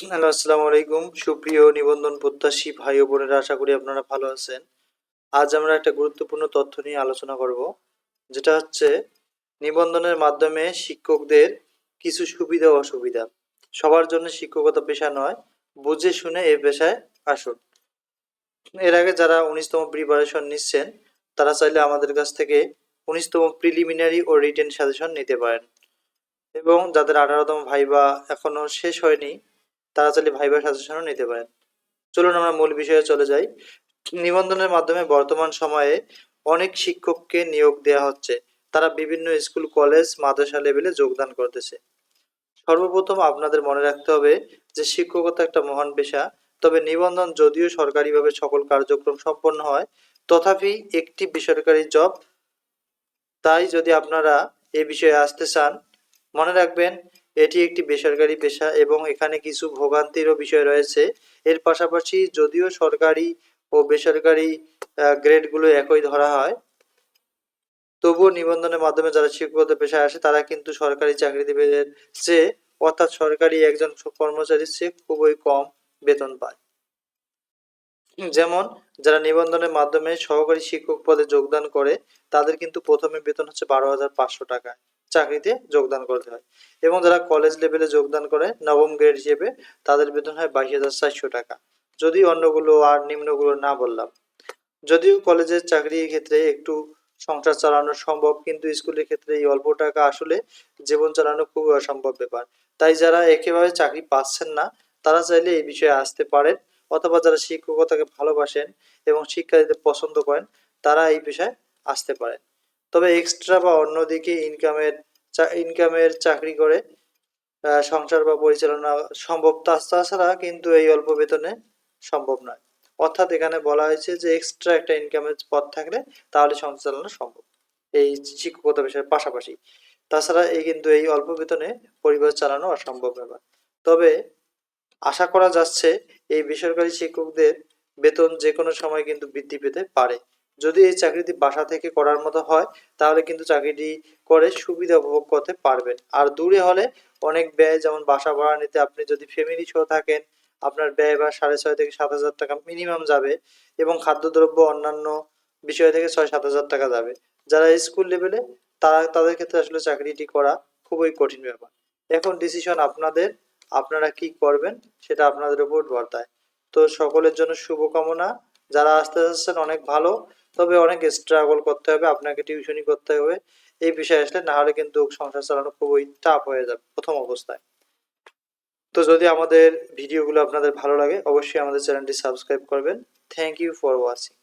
Hello, আসসালামু আলাইকুম। সুপ্রিয় নিবন্ধন প্রত্যাশী ভাই ও বোনেরা, আশা করি আপনারা ভালো আছেন। আজ আমরা একটা গুরুত্বপূর্ণ তথ্য নিয়ে আলোচনা করব, যেটা হচ্ছে নিবন্ধনের মাধ্যমে শিক্ষকদের কিছু সুবিধা ও অসুবিধা। সবার জন্য শিক্ষকতা পেশা নয়, বুঝে শুনে এই পেশায় আসুন। এর আগে যারা উনিশতম প্রিপারেশন নিচ্ছেন, তারা চাইলে আমাদের কাছ থেকে উনিশতম প্রিলিমিনারি ও রিটেন সাজেশন নিতে পারেন। এবং যাদের আঠারোতম ভাইবা এখনও শেষ হয়নি তারা চাইলে ভাইবা সাজেশনও নিতে পারেন। চলুন আমরা মূল বিষয়ে চলে যাই। নিবন্ধনের মাধ্যমে বর্তমান সময়ে অনেক শিক্ষককে নিয়োগ দেওয়া হচ্ছে। তারা বিভিন্ন স্কুল, কলেজ, মাদ্রাসা লেভেলে যোগদান করতেছে। সর্বপ্রথম আপনাদের মনে রাখতে হবে যে শিক্ষকতা একটা মহান পেশা। তবে নিবন্ধন যদিও সরকারিভাবে সকল কার্যক্রম সম্পন্ন হয়, তথাপি একটি বেসরকারি জব। তাই যদি আপনারা এ বিষয়ে আসতে চান, মনে রাখবেন এটি একটি বেসরকারি পেশা এবং এখানে কিছু ভোগান্তিরও বিষয় রয়েছে। এর পাশাপাশি যদিও সরকারি ও বেসরকারি গ্রেডগুলো একই ধরা হয়, তবুও নিবন্ধনের মাধ্যমে যারা শিক্ষকতা পেশায় আসে, তারা কিন্তু সরকারি চাকরিজীবীদের চেয়ে অর্থাৎ সরকারি একজন কর্মচারীর চেয়ে খুবই কম বেতন পায়। যেমন, যারা নিবন্ধনের মাধ্যমে সহকারী শিক্ষক পদে যোগদান করে, তাদের কিন্তু প্রথমে বেতন হচ্ছে বারো হাজার পাঁচশো টাকা। চাকরিতে যোগদান করতে হয়। এবং যারা কলেজ লেভেলে যোগদান করে, নবম গ্রেড হিসেবে তাদের বেতন হয় বাইশ হাজার চারশো টাকা। যদি অন্যগুলো আর নিম্নগুলো না বললাম। যদিও কলেজের চাকরির ক্ষেত্রে একটু সংসার চালানো সম্ভব, কিন্তু স্কুলের ক্ষেত্রে এই অল্প টাকা আসলে জীবন চালানো খুবই অসম্ভব ব্যাপার। তাই যারা একেবারে চাকরি পাচ্ছেন না, তারা চাইলে এই বিষয়ে আসতে পারেন, অথবা যারা শিক্ষকতাকে ভালোবাসেন এবং শিক্ষা দিতে পছন্দ করেন, তারা এই বিষয়ে আসতে পারেন। তবে এক্সট্রা বা অন্যদিকে ইনকামের ইনকামের চাকরি করে সংসার বা পরিচালনা সম্ভব। তাছাড়া কিন্তু এই অল্প বেতনে সম্ভব নয়। অর্থাৎ এখানে বলা হয়েছে যে এক্সট্রা একটা ইনকামের পথ থাকলে তাহলে সংসার চালানো সম্ভব। এই শিক্ষকতা পেশার পাশাপাশি। তাছাড়া এই কিন্তু এই অল্প বেতনে পরিবার চালানো অসম্ভব ব্যাপার। তবে আশা করা যাচ্ছে এই বেসরকারি শিক্ষকদের বেতন যে কোনো সময় কিন্তু বৃদ্ধি পেতে পারে। যদি এই চাকরিটি বাসা থেকে করার মতো হয়, তাহলে কিন্তু চাকরিটি করে সুবিধা উপভোগ করতে পারবেন। আর দূরে হলে অনেক ব্যয়, যেমন বাসা ভাড়া নিতে আপনি যদি ফ্যামিলি সহ থাকেন, আপনার ব্যয় বা সাড়ে ছয় থেকে সাত হাজার টাকা মিনিমাম যাবে এবং খাদ্যদ্রব্য অন্যান্য বিষয় থেকে ছয় সাত হাজার টাকা যাবে। যারা স্কুল লেভেলে তারা তাদের ক্ষেত্রে আসলে চাকরিটি করা খুবই কঠিন ব্যাপার। এখন ডিসিশন আপনাদের, আপনারা কি করবেন সেটা আপনাদের উপর বর্তায়। তো সকলের জন্য শুভকামনা। যারা আসতে চাচ্ছেন অনেক ভালো, তবে অনেক স্ট্রাগল করতে হবে, আপনাকে টিউশনি করতে হবে। এই বিষয়ে আসলে না হলে কিন্তু সংসার চালানো খুবই টাফ হয়ে যাবে প্রথম অবস্থায়। তো যদি আমাদের ভিডিওগুলো আপনাদের ভালো লাগে, অবশ্যই আমাদের চ্যানেলটি সাবস্ক্রাইব করবেন। Thank you for watching